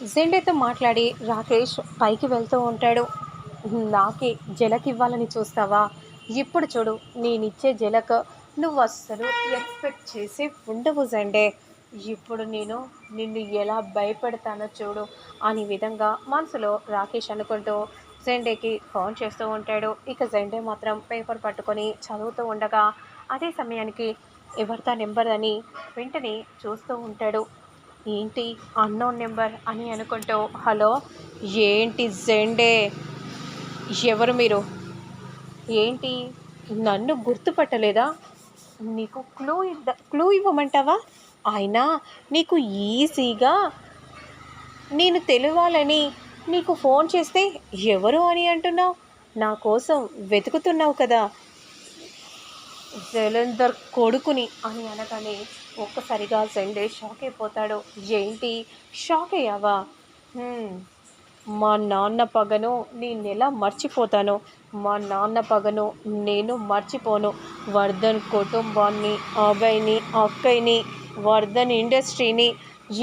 జెండేతో మాట్లాడి రాకేష్ పైకి వెళ్తూ ఉంటాడు. నాకే జలక్ ఇవ్వాలని చూస్తావా? ఇప్పుడు చూడు నేనిచ్చే జలక్ నువ్వు అస్సలు ఎక్స్పెక్ట్ చేసి ఉండవు జెండే. ఇప్పుడు నేను నిన్ను ఎలా భయపెడతానో చూడు అనే విధంగా మనసులో రాకేష్ అనుకుంటూ జెండేకి ఫోన్ చేస్తూ ఉంటాడు. ఇక జెండే మాత్రం పేపర్ పట్టుకొని చదువుతూ ఉండగా అదే సమయానికి ఎవరితో నెంబర్ అని వెంటనే చూస్తూ ఉంటాడు. ఏంటి అన్నోన్ నెంబర్ అని అనుకుంటూ హలో ఏంటి జెండే? ఎవరు మీరు? ఏంటి? నన్ను గుర్తుపట్టలేదా? నీకు క్లూ ఇద్ద క్లూ ఇవ్వమంటావా? అయినా నీకు ఈజీగా నేను తెలియాలని నీకు ఫోన్ చేస్తే ఎవరు అని అంటున్నావు? నా కోసం వెతుకుతున్నావు కదా? జలంధర్ కొడుకుని అని అనగానే ఒక్కసారిగా సెండే షాక్ అయిపోతాడు. ఏంటి? షాక్ అయ్యావా? మా నాన్న పగను నేను ఎలా మర్చిపోతాను? మా నాన్న పగను నేను మర్చిపోను. వర్ధన్ కుటుంబాన్ని అబ్బాయిని అక్కయ్యని వర్ధన్ ఇండస్ట్రీని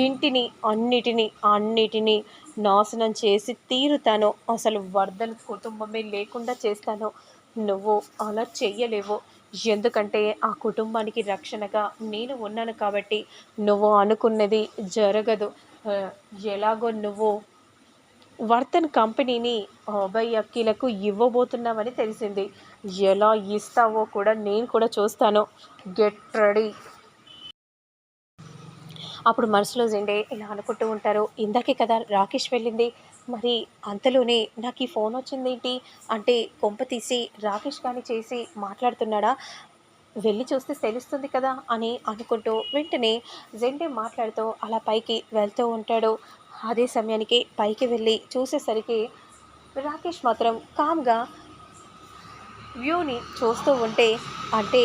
ఇంటిని అన్నిటినీ అన్నిటినీ నాశనం చేసి తీరుతాను. అసలు వర్ధన్ కుటుంబమే లేకుండా చేస్తాను. నువ్వు అలా చెయ్యలేవు. ఎందుకంటే ఆ కుటుంబానికి రక్షణగా నేను ఉన్నాను కాబట్టి నువ్వు అనుకున్నది జరగదు. ఎలాగో నువ్వు వర్తన్ కంపెనీని అభయ్ అక్కీలకు ఇవ్వబోతున్నావని తెలిసింది. ఎలా ఇస్తావో కూడా నేను కూడా చూస్తాను. Get ready. అప్పుడు మనసులో జెండే ఇలా అనుకుంటూ ఉంటారు. ఇందాకే కదా రాకేష్ వెళ్ళింది. మరి అంతలోనే నాకు ఈ ఫోన్ వచ్చిందేంటి? అంటే కొంప తీసి రాకేష్ కానీ చేసి మాట్లాడుతున్నాడా? వెళ్ళి చూస్తే తెలుస్తుంది కదా అని అనుకుంటూ వెంటనే జెండే మాట్లాడుతూ అలా పైకి వెళ్తూ ఉంటాడు. అదే సమయానికి పైకి వెళ్ళి చూసేసరికి రాకేష్ మాత్రం కామ్గా వ్యూని చూస్తూ ఉంటే అంటే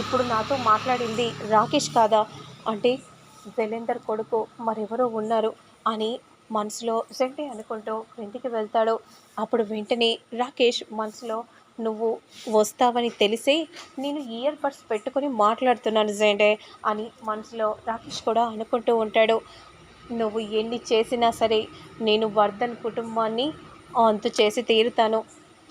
ఇప్పుడు నాతో మాట్లాడింది రాకేష్ కాదా? అంటే జలేందర్ కొడుకు మరెవరో ఉన్నారు అని మనసులో జెండే అనుకుంటూ ఇంటికి వెళ్తాడు. అప్పుడు వెంటనే రాకేష్ మనసులో నువ్వు వస్తావని తెలిసి నేను ఇయర్ బడ్స్ పెట్టుకొని మాట్లాడుతున్నాను జెండే అని మనసులో రాకేష్ కూడా అనుకుంటూ ఉంటాడు. నువ్వు ఎన్ని చేసినా సరే నేను వర్ధన్ కుటుంబాన్ని అంతు చేసి తీరుతాను.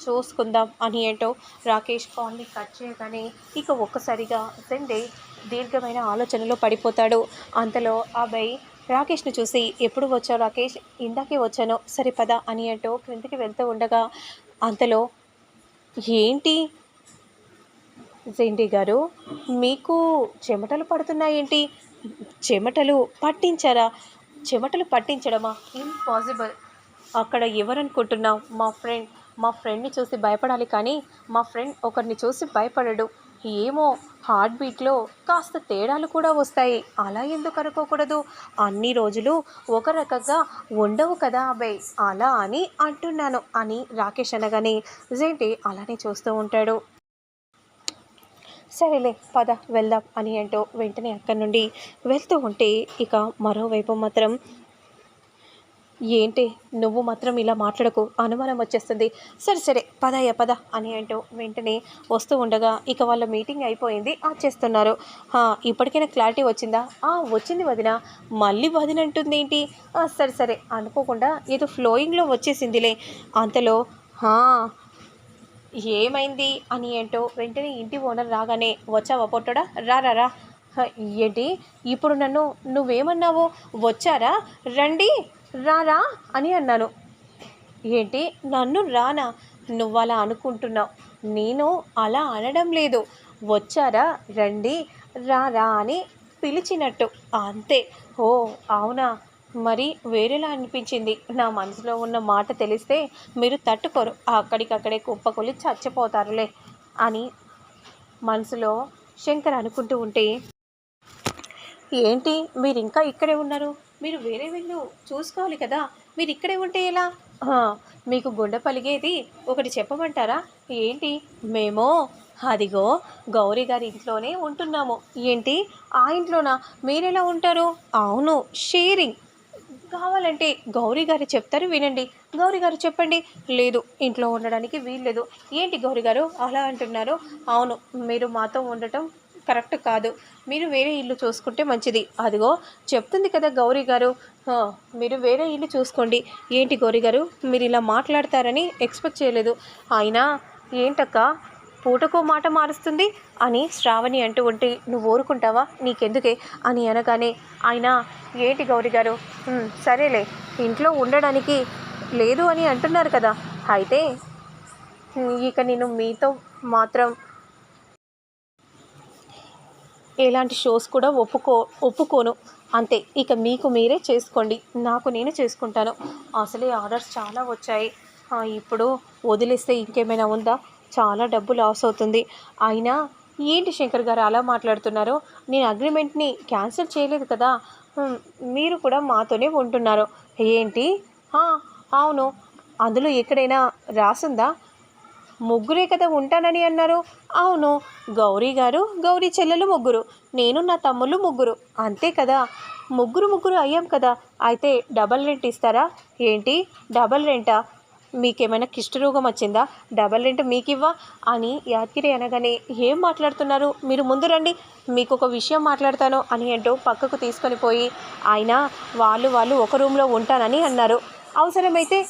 చూసుకుందాం అని ఏంటో రాకేష్ కాల్ని కట్ చేయగానే ఇక ఒక్కసారిగా జెండే దీర్ఘమైన ఆలోచనలో పడిపోతాడు. అంతలో అబ్బాయి రాకేష్ను చూసి ఎప్పుడు వచ్చావు రాకేష్? ఇందాకే వచ్చాను. సరే పద అని అంటూ క్రిందికి వెళ్తూ ఉండగా అంతలో ఏంటి? జెండి గారు మీకు చెమటలు పడుతున్నాయేంటి? చెమటలు పట్టించారా? చెమటలు పట్టించడమా? ఇంపాసిబుల్. అక్కడ ఎవరనుకుంటున్నావు మా ఫ్రెండ్? మా ఫ్రెండ్ని చూసి భయపడాలి కానీ మా ఫ్రెండ్ ఒకరిని చూసి భయపడడు. ఏమో హార్ట్ బీట్లో కాస్త తేడాలు కూడా వస్తాయి. అలా ఎందుకు అనుకోకూడదు? అన్ని రోజులు ఒక రకంగా ఉండవు కదా అబ్బాయి అలా అని అంటున్నాను అని రాకేష్ అనగానే జేంటి అలానే చూస్తూ ఉంటాడు. సరేలే పద వెళ్దాం అని అంటూ వెంటనే అక్కడి నుండి వెళ్తూ ఉంటే ఇక మరోవైపు మాత్రం ఏంటి? నువ్వు మాత్రం ఇలా మాట్లాడకు. అనుమానం వచ్చేస్తుంది. సరే సరే పదయ్య పద అని అంటూ వెంటనే వస్తూ ఉండగా ఇక వాళ్ళ మీటింగ్ అయిపోయింది. ఆ చేస్తున్నారు. "హా, ఇప్పటికైనా క్లారిటీ వచ్చిందా? ఆ వచ్చింది వదిన. మళ్ళీ వదిన అంటుంది ఏంటి? సరే సరే అనుకోకుండా ఏదో ఫ్లోయింగ్లో వచ్చేసిందిలే. అంతలో "హా, ఏమైంది? అని ఏంటో వెంటనే ఇంటి ఓనర్ రాగానే వచ్చావా పొట్టడా? రా రా రా. ఏంటి? ఇప్పుడు నన్ను నువ్వేమన్నావు? వచ్చారా? రండి. రారా అని అన్నాను. ఏంటి? నన్ను రానా? నువ్వు అలా అనుకుంటున్నావు. నేను అలా అనడం లేదు. వచ్చారా? రండి. రారా అని పిలిచినట్టు. అంతే. ఓ అవునా? మరి వేరేలా అనిపించింది. నా మనసులో ఉన్న మాట తెలిస్తే మీరు తట్టుకోరు. అక్కడికక్కడే కుప్పకొలి చచ్చిపోతారులే అని మనసులో శంకర్ అనుకుంటూ ఉంటే ఏంటి? మీరు ఇంకా ఇక్కడే ఉన్నారు? మీరు వేరే వీళ్ళు చూసుకోవాలి కదా. మీరు ఇక్కడే ఉంటే ఎలా? మీకు గుండె పలిగేది ఒకటి చెప్పమంటారా? ఏంటి? మేము అదిగో గౌరీ గారి ఇంట్లోనే ఉంటున్నాము. ఏంటి? ఆ ఇంట్లోనా? మీరెలా ఉంటారు? అవును షేరింగ్. కావాలంటే గౌరీ గారు చెప్తారు వినండి. గౌరీ గారు చెప్పండి. లేదు ఇంట్లో ఉండడానికి వీల్లేదు. ఏంటి గౌరీ గారు అలా అంటున్నారు? అవును మీరు మాతో ఉండటం కరెక్ట్ కాదు. మీరు వేరే ఇల్లు చూసుకుంటే మంచిది. అదిగో చెప్తుంది కదా గౌరీ గారు. మీరు వేరే ఇల్లు చూసుకోండి. ఏంటి గౌరీ గారు? మీరు ఇలా మాట్లాడతారని ఎక్స్పెక్ట్ చేయలేదు. అయినా ఏంటక్క? పూటకో మాట మారుస్తుంది అని శ్రావణి అంటూ ఉంటే నువ్వు ఊరుకుంటావా? నీకెందుకే? అని అనగానే ఆయన ఏంటి గౌరీ గారు? సరేలే. ఇంట్లో ఉండడానికి లేదు అని అంటున్నారు కదా. అయితే ఇక నేను మీతో మాత్రం ఎలాంటి షోస్ కూడా ఒప్పుకో ఒప్పుకోను. అంతే ఇక మీకు మీరే చేసుకోండి. నాకు నేను చేసుకుంటాను. అసలే ఆర్డర్స్ చాలా వచ్చాయి. ఇప్పుడు వదిలేస్తే ఇంకేమైనా ఉందా? చాలా డబ్బు లాస్ అవుతుంది. అయినా ఏంటి శంకర్ గారు అలా మాట్లాడుతున్నారు? నేను అగ్రిమెంట్ని క్యాన్సిల్ చేయలేదు కదా? మీరు కూడా మాతోనే ఉంటున్నారు. ఏంటి? అవును. అందులో ఎక్కడైనా రాసుందా? ముగ్గురే కదా ఉంటానని అన్నారు. అవును గౌరీ గారు గౌరీ చెల్లెలు ముగ్గురు నేను నా తమ్ముళ్ళు ముగ్గురు. అంతే కదా? ముగ్గురు ముగ్గురు అయ్యాం కదా? అయితే డబల్ రెంట్ ఇస్తారా? ఏంటి? డబల్ రెంటా? మీకేమైనా కిష్టరోగం వచ్చిందా? డబల్ రెంట్ మీకివ్వా? అని యాదగిరి అనగానే ఏం మాట్లాడుతున్నారు? మీరు ముందు రండి. మీకు ఒక విషయం మాట్లాడతాను అని అంటూ పక్కకు తీసుకొని పోయి ఆయన వాళ్ళు వాళ్ళు ఒక రూమ్లో ఉంటానని అన్నారు. అవసరమైతే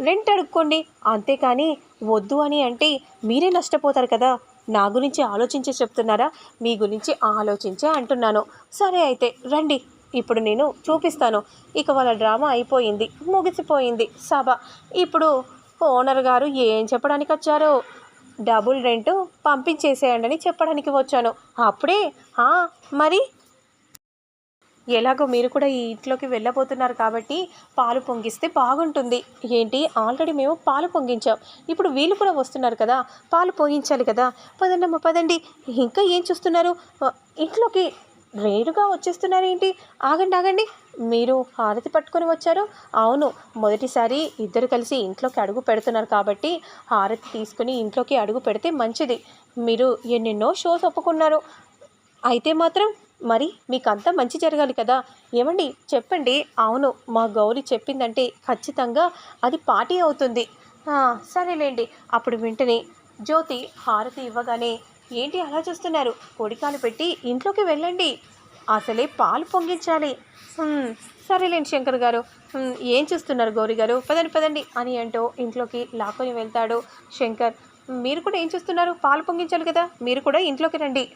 రెంట్ అడుక్కోండి. అంతేకాని వద్దు అని అంటే మీరే నష్టపోతారు కదా. నా గురించి ఆలోచించి చెప్తున్నారా? మీ గురించి ఆలోచించే అంటున్నాను. సరే అయితే రండి. ఇప్పుడు నేను చూపిస్తాను. ఇక వాళ్ళ డ్రామా అయిపోయింది. ముగిసిపోయింది. సభ. ఇప్పుడు ఓనర్ గారు ఏం చెప్పడానికి వచ్చారో? డబుల్ రెంట్ పంపించేసేయండి అని చెప్పడానికి వచ్చాను. అప్పుడే మరి? ఎలాగో మీరు కూడా ఈ ఇంట్లోకి వెళ్ళబోతున్నారు కాబట్టి పాలు పొంగిస్తే బాగుంటుంది. ఏంటి? ఆల్రెడీ మేము పాలు పొంగించాం. ఇప్పుడు వీళ్ళు కూడా వస్తున్నారు కదా పాలు పొంగించాలి కదా. పదండమ్మ పదండి. ఇంకా ఏం చూస్తున్నారు? ఇంట్లోకి రేడుగా వచ్చేస్తున్నారు ఏంటి? ఆగండి ఆగండి. మీరు హారతి పట్టుకొని వచ్చారు? అవును మొదటిసారి ఇద్దరు కలిసి ఇంట్లోకి అడుగు పెడుతున్నారు కాబట్టి హారతి తీసుకుని ఇంట్లోకి అడుగు పెడితే మంచిది. మీరు ఎన్నెన్నో షోస్ ఒప్పుకున్నారు. అయితే మాత్రం మరి మీకంతా మంచి జరగాలి కదా? ఏమండి? చెప్పండి. అవును మా గౌరీ చెప్పిందంటే ఖచ్చితంగా అది పార్టీ అవుతుంది. సరేలేండి. అప్పుడు వెంటనే జ్యోతి హారతి ఇవ్వగానే ఏంటి అలా చూస్తున్నారు? కొడికాలు పెట్టి ఇంట్లోకి వెళ్ళండి. అసలే పాలు పొంగించాలి. సరేలేండి శంకర్ గారు. ఏం చూస్తున్నారు గౌరీ గారు? పదండి పదండి. అని అంటూ ఇంట్లోకి లాక్కొని వెళ్తాడు శంకర్. మీరు కూడా ఏం చూస్తున్నారు? పాలు పొంగించాలి కదా? మీరు కూడా ఇంట్లోకి రండి.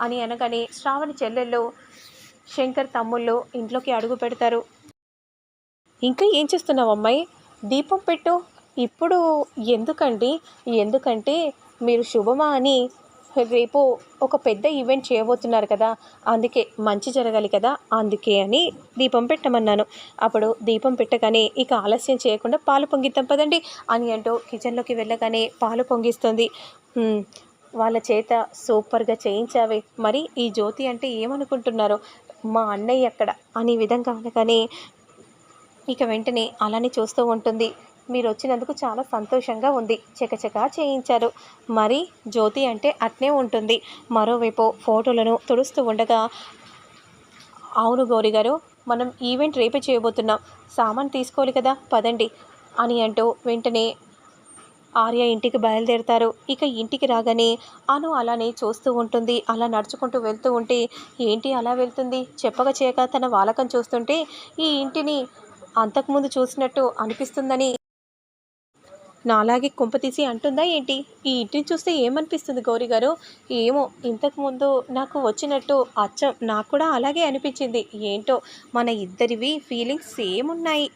అని అనగానే శ్రావణి చెల్లెళ్ళు శంకర్ తమ్ముళ్ళు ఇంట్లోకి అడుగు పెడతారు. ఇంకా ఏం చేస్తున్నావు అమ్మాయి? దీపం పెట్టు. ఇప్పుడు ఎందుకండి? ఎందుకంటే మీరు శుభమా అని రేపు ఒక పెద్ద ఈవెంట్ చేయబోతున్నారు కదా అందుకే మంచి జరగాలి కదా అందుకే అని దీపం పెట్టమన్నాను. అప్పుడు దీపం పెట్టగానే ఇక ఆలస్యం చేయకుండా పాలు పొంగిద్దాం పదండి అని అంటూ కిచెన్లోకి వెళ్ళగానే పాలు పొంగిస్తుంది. వాళ్ళ చేత సూపర్గా చేయించావే మరి ఈ జ్యోతి అంటే ఏమనుకుంటున్నారో? మా అన్నయ్య అక్కడ అనే విధంగా అనగానే ఇక వెంటనే అలానే చూస్తూ ఉంటుంది. మీరు వచ్చినందుకు చాలా సంతోషంగా ఉంది. చకచకా చేయించారు. మరి జ్యోతి అంటే అట్నే ఉంటుంది. మరోవైపు ఫోటోలను తుడుస్తూ ఉండగా అవును గౌరీ గారు మనం ఈవెంట్ రేపే చేయబోతున్నాం. సామాన్ తీసుకోవాలి కదా పదండి అని అంటూ వెంటనే ఆర్య ఇంటికి బయలుదేరుతారు. ఇక ఇంటికి రాగానే అను అలానే చూస్తూ ఉంటుంది. అలా నడుచుకుంటూ వెళ్తూ ఉంటే ఏంటి అలా వెళ్తుంది? చెప్పక చేయక తన వాలకం చూస్తుంటే ఈ ఇంటిని అంతకుముందు చూసినట్టు అనిపిస్తుందని నాలాగే కుంపతీసి అంటుందా ఏంటి? ఈ ఇంటిని చూస్తే ఏమనిపిస్తుంది గౌరీ గారు? ఏమో ఇంతకుముందు నాకు వచ్చినట్టు అచ్చం నాకు కూడా అలాగే అనిపించింది. ఏంటో మన ఇద్దరివి ఫీలింగ్స్ సేమ్ ఉన్నాయి